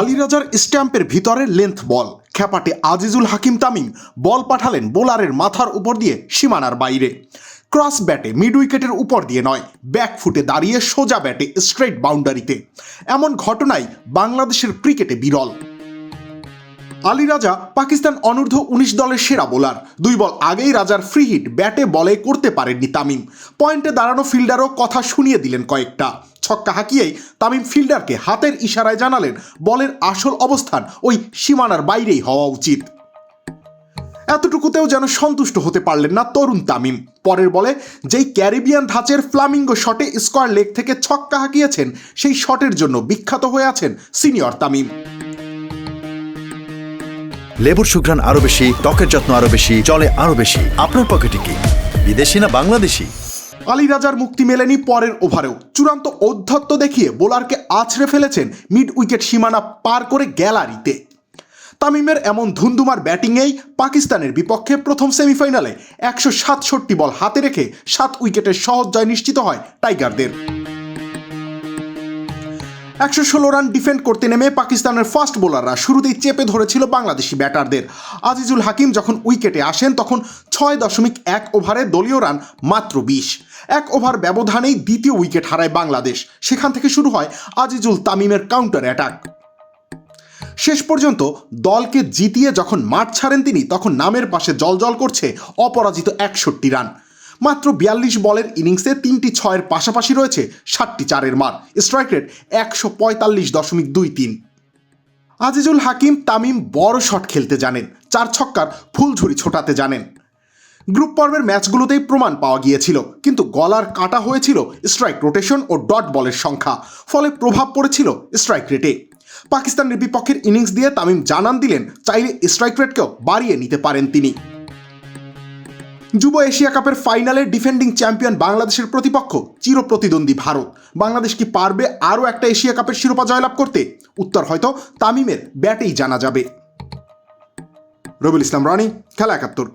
আলিরাজার স্ট্যাম্পের ভিতরে length ball খ্যাপাটে আজিজুল হাকিম তামিম বল পাঠালেন বোলারের মাথার উপর দিয়ে সীমানার বাইরে। ক্রস ব্যাটে মিড উইকেটের উপর দিয়ে নয় ব্যাক ফুটে দাঁড়িয়ে সোজা ব্যাটে স্ট্রেট বাউন্ডারিতে এমন ঘটনাই বাংলাদেশের ক্রিকেটে বিরল। আলী রাজা পাকিস্তান অনূর্ধ্ব উনিশ দলের সেরা বোলার দুই বল আগেই রাজার ফ্রি হিট ব্যাটে বলে করতে পারেননি তামিম। পয়েন্টে দাঁড়ানো ফিল্ডারও কথা শুনিয়ে দিলেন কয়েকটা। ছক্কা হাঁকিয়েই তামিম ফিল্ডারকে হাতের ইশারায় জানালেন বলের আসল অবস্থান ওই সীমানার বাইরেই হওয়া উচিত। এতটুকুতেও যেন সন্তুষ্ট হতে পারলেন না তরুণ তামিম। পরের বলে, যেই ক্যারিবিয়ান ধাঁচের ফ্লামিঙ্গো শটে স্কোয়ার লেগ থেকে ছক্কা হাঁকিয়েছেন, সেই শটের জন্য বিখ্যাত হয়ে আছেন সিনিয়র তামিম। লেবুর সুঘ্রাণ আরও বেশি, ত্বকের যত্ন আরও বেশি চলে আরও বেশি। আপনার পকেটে কি বিদেশি না বাংলাদেশি? আলী রাজার মুক্তি মেলেনি পরের ওভারেও। চূড়ান্ত ঔদ্ধত্য দেখিয়ে বোলারকে আছড়ে ফেলেছেন মিড উইকেট সীমানা পার করে গ্যালারিতে। তামিমের এমন ধুন্দুমার ব্যাটিংয়েই পাকিস্তানের বিপক্ষে প্রথম সেমিফাইনালে একশো সাতষট্টি বল হাতে রেখে সাত উইকেটের সহজ জয় নিশ্চিত হয় টাইগারদের। একশো ষোলো রান ডিফেন্ড করতে নেমে পাকিস্তানের ফাস্ট বোলাররা শুরুতেই চেপে ধরেছিল বাংলাদেশি ব্যাটারদের। আজিজুল হাকিম যখন উইকেটে আসেন, তখন ছয় দশমিক এক ওভারে দলীয় রান মাত্র বিশ। এক ওভার ব্যবধানেই দ্বিতীয় উইকেট হারায় বাংলাদেশ। সেখান থেকে শুরু হয় আজিজুল তামিমের কাউন্টার অ্যাটাক শেষ পর্যন্ত দলকে জিতিয়ে যখন মাঠ ছাড়েন তিনি, তখন নামের পাশে জলজল করছে অপরাজিত একষট্টি রান। মাত্র বিয়াল্লিশ বলের ইনিংসে তিনটি ছয়ের পাশাপাশি রয়েছে ষাটটি চারের মার। স্ট্রাইক রেট একশো পঁয়তাল্লিশ দশমিক দুই তিন। আজিজুল হাকিম তামিম বড় শট খেলতে জানেন, চার ছক্কার ফুলঝুরি ছোটাতে জানেন। গ্রুপ পর্বের ম্যাচগুলোতেই প্রমাণ পাওয়া গিয়েছিল, কিন্তু গলার কাটা হয়েছিল স্ট্রাইক রোটেশন ও ডট বলের সংখ্যা, ফলে প্রভাব পড়েছিল স্ট্রাইক রেটে পাকিস্তানের বিপক্ষের ইনিংস দিয়ে তামিম জানান দিলেন, চাইলে স্ট্রাইক রেটকেও বাড়িয়ে নিতে পারেন তিনি। যুব এশিয়া কাপের ফাইনালে ডিফেন্ডিং চ্যাম্পিয়ন বাংলাদেশের প্রতিপক্ষ চির প্রতিদ্বন্দ্বী ভারত। বাংলাদেশ কি পারবে আরও একটা এশিয়া কাপের শিরোপা জয়লাভ করতে? উত্তর হয়তো তামিমের ব্যাটেই জানা যাবে। রবিউল ইসলাম রানি, খেলা একাত্তর।